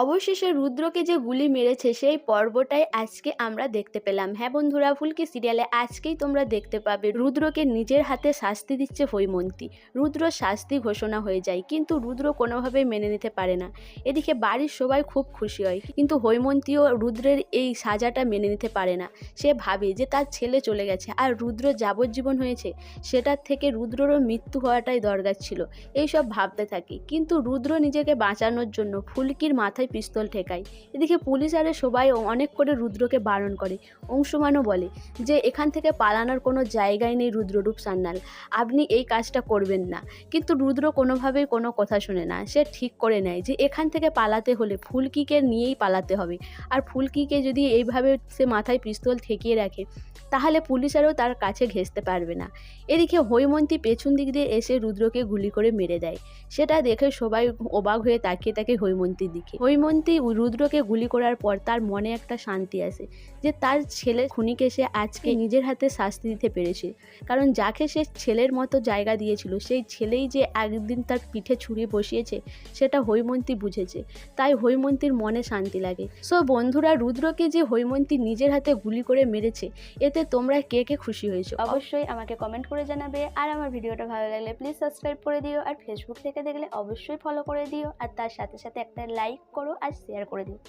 অবশেষে রুদ্রকে যে গুলি মেরেছে, সেই পর্বটাই আজকে আমরা দেখতে পেলাম। হ্যাঁ বন্ধুরা, ফুলকি সিরিয়ালে আজকেই তোমরা দেখতে পাবে রুদ্রকে নিজের হাতে শাস্তি দিচ্ছে হৈমন্তী। রুদ্র শাস্তি ঘোষণা হয়ে যায়, কিন্তু রুদ্র কোনোভাবেই মেনে নিতে পারে না। এদিকে বাড়ির সবাই খুব খুশি হয়, কিন্তু হৈমন্তীও রুদ্রের এই সাজাটা মেনে নিতে পারে না। সে ভাবে যে তার ছেলে চলে গেছে, আর রুদ্র যাবজ্জীবন হয়েছে, সেটার থেকে রুদ্ররও মৃত্যু হওয়াটাই দরকার ছিল। এইসব ভাবতে থাকে, কিন্তু রুদ্র নিজেকে বাঁচানোর জন্য ফুলকির মাথায় পিস্তল ঠেকায়। এদিকে পুলিশ আরে সবাই অনেক করে রুদ্রকে বারণ করে। অংশুমানও বলে যে, এখান থেকে পালানোর কোনো জায়গায় নেই রুদ্ররূপ সান্যাল। আপনি এই কাজটা করবেন না। কিন্তু রুদ্র কোনোভাবেই কোনো কথা শোনে না। সে ঠিক করে নেয় যে, এখান থেকে পালাতে হলে ফুলকিকে নিয়েই পালাতে হবে। আর ফুলকিকে যদি এইভাবে সে মাথায় পিস্তল ঠেকিয়ে রাখে, তাহলে পুলিশেরও তার কাছে ঘেঁচতে পারবে না। এদিকে হৈমন্তী পেছন দিক দিয়ে এসে রুদ্রকে গুলি করে মেরে দেয়। সেটা দেখে সবাই অবাক হয়ে তাকিয়ে তাকে হৈমন্তীর দিকে। হৈমন্তী রুদ্রকে গুলি করার পর তার মনে একটা শান্তি আসে যে তার ছেলে খুনিকে সে আজকে নিজের হাতে শাস্তি দিতে পেরেছে। কারণ যাকে সে ছেলের মতো জায়গা দিয়েছিল সেই ছেলেই যে একদিন তার পিঠে ছুরি বসিয়েছে সেটা হৈমন্তী বুঝেছে। তাই হৈমন্তীর মনে শান্তি লাগে। সো বন্ধুরা রুদ্রকে যে হৈমন্তী নিজের হাতে গুলি করে মেরেছে এতে তোমরা কে কে খুশি হয়েছো? অবশ্যই আমাকে কমেন্ট করে জানাবে। আর আমার ভিডিওটা ভালো লাগলে প্লিজ সাবস্ক্রাইব করে দিও। আর ফেসবুক থেকে দেখলে অবশ্যই ফলো করে দিও। আর তার সাথে সাথে একটা লাইক করো আর শেয়ার করে দিও।